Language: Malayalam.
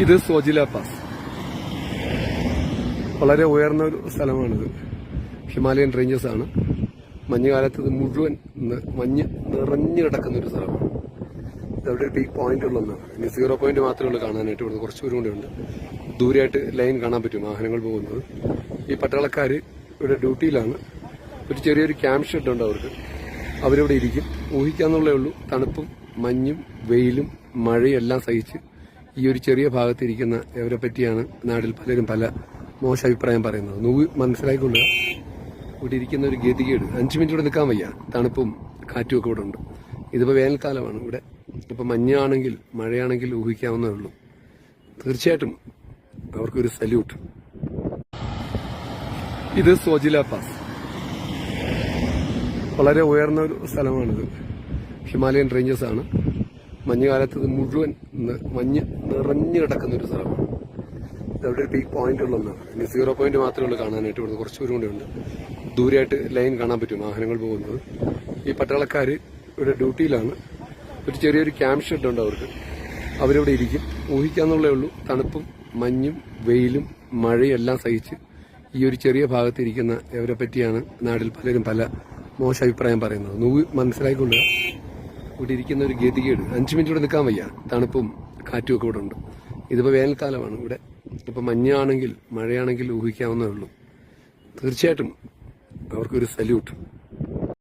ഇത് സോജില പാസ്. വളരെ ഉയർന്ന ഒരു സ്ഥലമാണിത്. ഹിമാലയൻ റേഞ്ചസ് ആണ്. മഞ്ഞുകാലത്ത് ഇത് മുഴുവൻ മഞ്ഞ് നിറഞ്ഞു കിടക്കുന്ന ഒരു സ്ഥലമാണ്. ഇതവിടെ പീക്ക് പോയിന്റ് ഉള്ളതാണ് ഇനി സീറോ പോയിന്റ് മാത്രമേ ഉള്ളൂ കാണാനായിട്ട് ഇവിടുന്ന് കുറച്ച് ദൂരം കൂടെ ഉണ്ട്. ദൂരെയായിട്ട് ലൈൻ കാണാൻ പറ്റും വാഹനങ്ങൾ പോകുന്നത്. ഈ പട്ടാളക്കാർ ഇവിടെ ഡ്യൂട്ടിയിലാണ്. ഒരു ചെറിയൊരു ക്യാമ്പ് ഷെഡ് ഉണ്ട് അവർക്ക്. അവരിവിടെ ഇരിക്കും. ഊഹിക്കാന്നുള്ളേ ഉള്ളൂ തണുപ്പും മഞ്ഞും വെയിലും മഴയും എല്ലാം സഹിച്ച് ഈ ഒരു ചെറിയ ഭാഗത്തിരിക്കുന്ന ഇവരെ പറ്റിയാണ് നാടിൽ പലരും പല മോശ അഭിപ്രായം പറയുന്നത്. നൂ മനസ്സിലായിക്കൊള്ളുക ഇവിടെ ഇരിക്കുന്ന ഒരു ഗതികേട്. അഞ്ച് മിനിറ്റ് ഇവിടെ നിൽക്കാൻ വയ്യ. തണുപ്പും കാറ്റും ഒക്കെ ഇവിടെ ഉണ്ട് ഇതിപ്പോൾ വേനൽക്കാലമാണ്. ഇവിടെ ഇപ്പം മഞ്ഞാണെങ്കിൽ മഴയാണെങ്കിൽ ഊഹിക്കാവുന്നേ ഉള്ളൂ. തീർച്ചയായിട്ടും അവർക്കൊരു സല്യൂട്ട്. ഇത് സോജില പാസ്. വളരെ ഉയർന്ന ഒരു സ്ഥലമാണിത്. ഹിമാലയൻ റേഞ്ചസ് ആണ്. മഞ്ഞുകാലത്ത് ഇത് മുഴുവൻ ന- മഞ്ഞ് നിറഞ്ഞു കിടക്കുന്ന ഒരു സ്ഥലമാണ് ഇതവിടെ ഒരു പീക്ക് പോയിന്റ് ഉള്ളതാണ് ഇനി സീറോ പോയിന്റ് മാത്രമേ ഉള്ളൂ കാണാനായിട്ട് ഇവിടുന്ന്. കുറച്ച് ദൂരം കൂടെ ഉണ്ട്. ദൂരെയായിട്ട് ലൈൻ കാണാൻ പറ്റും വാഹനങ്ങൾ പോകുന്നത്. ഈ പട്ടാളക്കാർ ഇവിടെ ഡ്യൂട്ടിയിലാണ്. ഒരു ചെറിയൊരു ക്യാമ്പ് ഷെഡ് ഉണ്ട് അവർക്ക്. അവരിവിടെ ഇരിക്കും. ഊഹിക്കാന്നുള്ളേ ഉള്ളൂ. തണുപ്പും മഞ്ഞും വെയിലും മഴയും എല്ലാം സഹിച്ച് ഈ ഒരു ചെറിയ ഭാഗത്ത് ഇരിക്കുന്ന ഇവരെ പറ്റിയാണ് നാട്ടിൽ പലരും പല മോശ അഭിപ്രായം പറയുന്നത്. നൂവ് മനസ്സിലായിക്കൊള്ളുക. ഇവിടെ ഇരിക്കുന്ന ഒരു ഗതികേട്. അഞ്ചു മിനിറ്റ് ഇവിടെ നിൽക്കാൻ വയ്യ. തണുപ്പും കാറ്റും ഒക്കെ ഇവിടെ ഉണ്ട്. ഇതിപ്പോൾ വേനൽക്കാലമാണ് ഇവിടെ. ഇപ്പം മഞ്ഞാണെങ്കിൽ മഴയാണെങ്കിൽ ഊഹിക്കാവുന്നേ ഉള്ളൂ. തീർച്ചയായിട്ടും അവർക്കൊരു സല്യൂട്ട്.